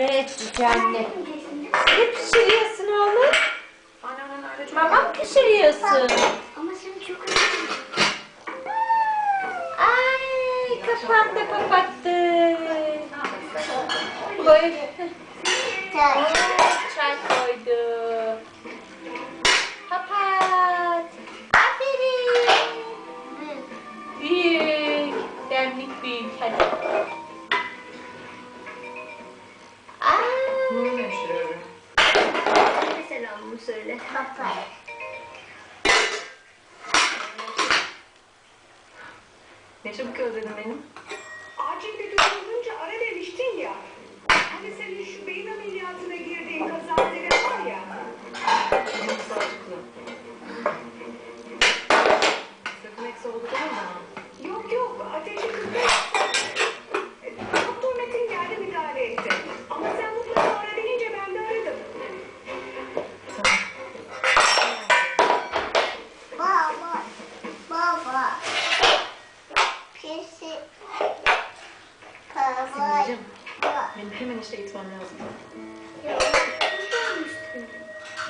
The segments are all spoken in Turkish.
Evet anne. Ne pişiriyorsun oğlum? Mama pişiriyorsun? Ama sen çok Ay kapağını da kapattı. Koy. Çay. Çay koydu. Kapat. Aferin. Büyük. Demlik büyük. Hadi. Bunu yaşıyorum. Mesela bunu söyle. Ne çabuk özledin benim. Hemen işe gitmem lazım.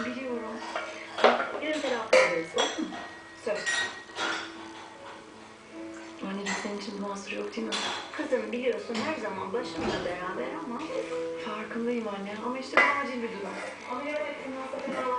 Biliyorum. Yarın telafi ederiz. olur mu? Söz. Anneciğim senin için mahsur yok değil mi? Kızım biliyorsun her zaman başımla beraber ama Farkındayım anne ama işte bu acil bir durum. Ameliyat ettim, hasta fenalaşmış.